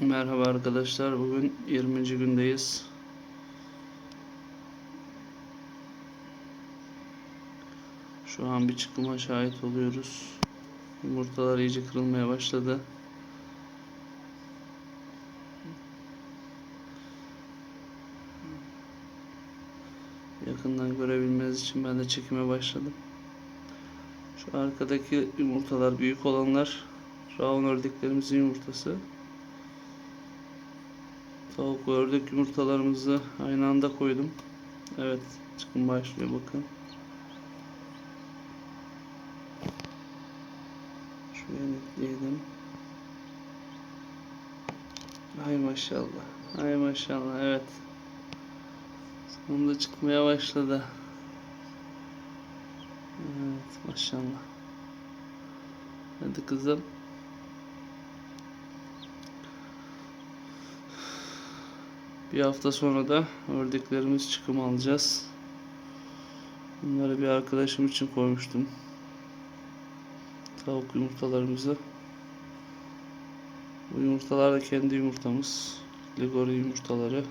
Merhaba arkadaşlar. Bugün 20. gündeyiz. Şu an bir çıkıma şahit oluyoruz. Yumurtalar iyice kırılmaya başladı. Yakından görebilmeniz için ben de çekime başladım. Şu arkadaki yumurtalar büyük olanlar Raun ördeklerimizin yumurtası. Tavuk ve ördek yumurtalarımızı aynı anda koydum. Evet, çıkın başlıyor bakın. Şuraya netleyelim. Ay maşallah. Ay maşallah. Evet. Sonunda çıkmaya başladı. Evet maşallah. Hadi kızım. Bir hafta sonra da ördeklerimiz çıkım alacağız. Bunları bir arkadaşım için koymuştum. Tavuk yumurtalarımızı. Bu yumurtalar da kendi yumurtamız. Ligori yumurtaları.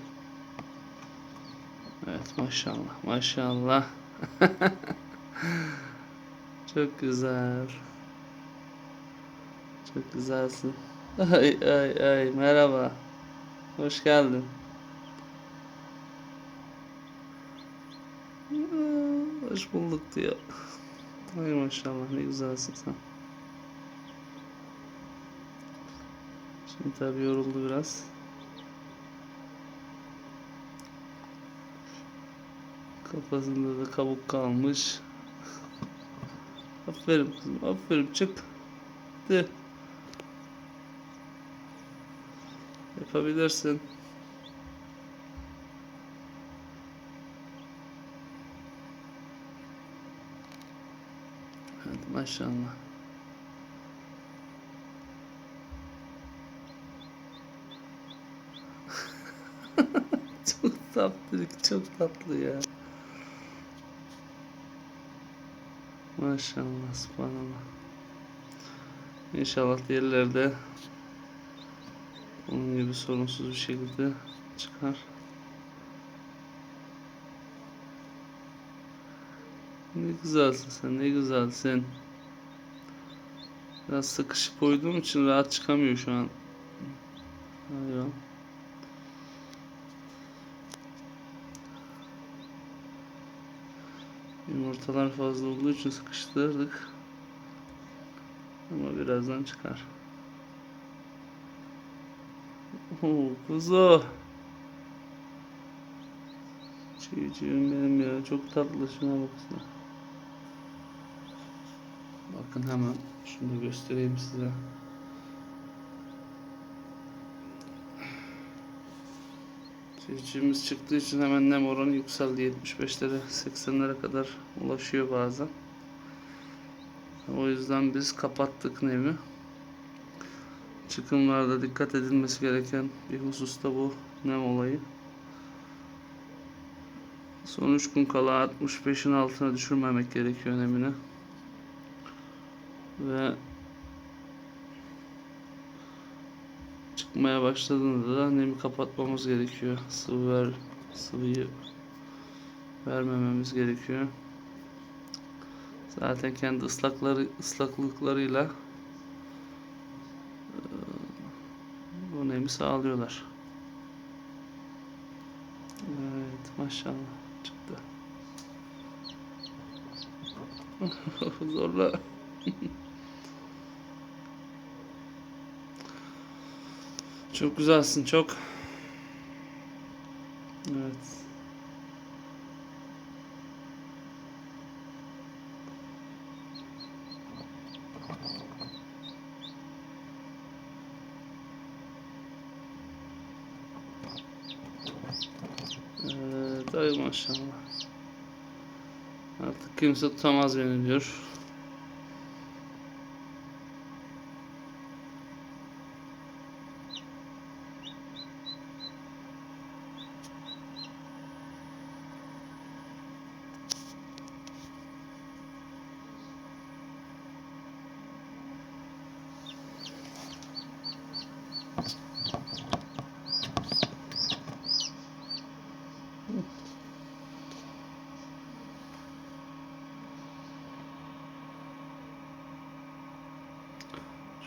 Evet maşallah maşallah. Çok güzel. Çok güzelsin. Ay ay ay merhaba. Hoş geldin. Hoş bulduk diyor. Ay maşallah ne güzelsin sen. Şimdi tabii yoruldu biraz. Kafasında da kabuk kalmış. Aferin kızım, aferin çık. De. Yapabilirsin. Hadi maşallah. çok tatlı, çok tatlı ya. Maşallah, subhanallah. İnşallah diğerleri de onun gibi sorunsuz bir şekilde çıkar. Ne güzelsin sen, ne güzelsin. Biraz sıkışıp koyduğum için rahat çıkamıyor şu an. Hayvan. Yumurtalar fazla olduğu için sıkıştırdık. Ama birazdan çıkar. Oo, kuzu. Çiğciğim benim ya. Çok tatlı. Şuna baksana. Bakın hemen şunu da göstereyim size. Çiğciğimiz çıktığı için hemen nem oranı yükseldi. 75'lere 80'lere kadar ulaşıyor bazen. O yüzden biz kapattık nemi. Çıkımlarda dikkat edilmesi gereken bir husus da bu nem olayı. Son 3 gün kala 65'in altına düşürmemek gerekiyor nemini. Ve çıkmaya başladığında da nemi kapatmamız gerekiyor. Sıvı ver, sıvıyı vermememiz gerekiyor. Zaten kendi ıslakları ıslaklıklarıyla bu nemi sağlıyorlar. Evet maşallah çıktı. Zorla. Çok güzelsin çok. Evet. Evet, ay maşallah. Artık kimse tutamaz beni diyor.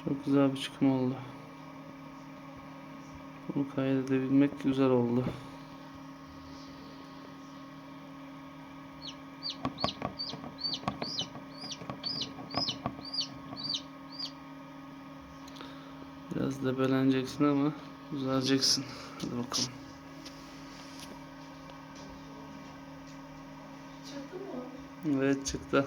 Çok güzel bir çıkım oldu. Bunu kaydedebilmek güzel oldu. Biraz debeleneceksin ama düzeleceksin. Hadi bakalım. Çıktı mı? Evet çıktı.